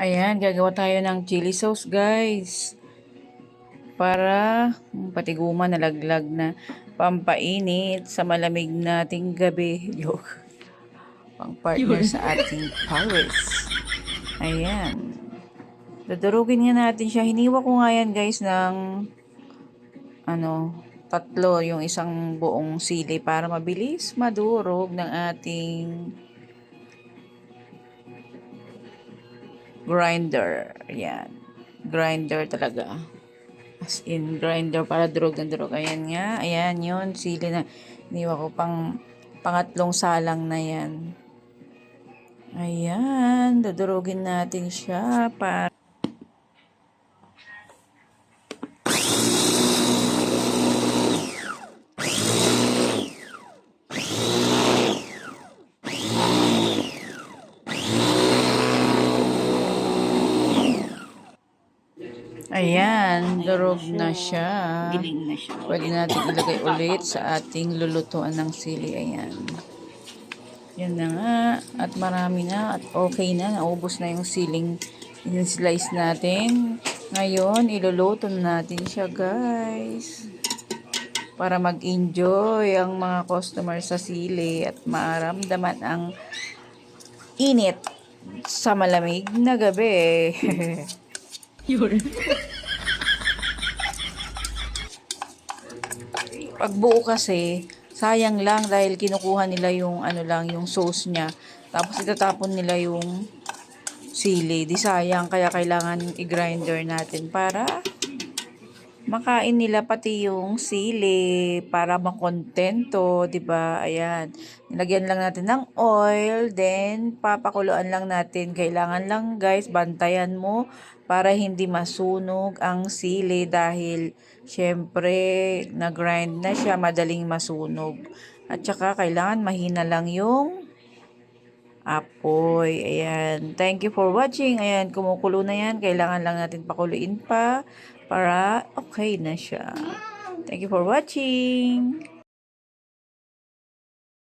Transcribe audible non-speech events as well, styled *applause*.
Ayan, gagawa tayo ng chili sauce, guys. Para patiguman nalaglag na pampainit sa malamig nating gabi. *laughs* Joke. Pang partner sa ating Paris. Ayan. Dadurugin nga natin siya. Hiniwa ko nga yan, guys, ng ano, tatlo yung isang buong sili para mabilis madurog ng ating grinder. Ayan. Grinder talaga. As in, grinder para durog na durog. Ayan nga. Ayan yun. Sili na. Iniwa ko pang pangatlong salang na yan. Ayan. Dudurugin natin siya para Ayan, durog na siya. Giling na siya. Pwede natin ilagay ulit sa ating lulutuan ng sili. Ayan. Yan na nga. At marami na. At okay na. Naubos na yung siling in-slice natin. Ngayon, iluluto na natin siya, guys. Para mag-enjoy ang mga customer sa sili at maramdaman ang init sa malamig na gabi. *laughs* Yun. Pag buo kasi, sayang lang dahil kinukuha nila yung ano lang, yung sauce niya. Tapos itatapon nila yung sili. Di sayang, kaya kailangan i-grinder natin para makain nila pati yung sili para makontento, 'di ba? Ayan. Nilagyan lang natin ng oil, then papakuluan lang natin. Kailangan lang, guys, bantayan mo para hindi masunog ang sili dahil syempre na-grind na siya, madaling masunog. At saka kailangan mahina lang yung apoy. Ayan. Thank you for watching. Ayan, kumukulo na yan. Kailangan lang natin pakuluin pa para okay na siya. Thank you for watching.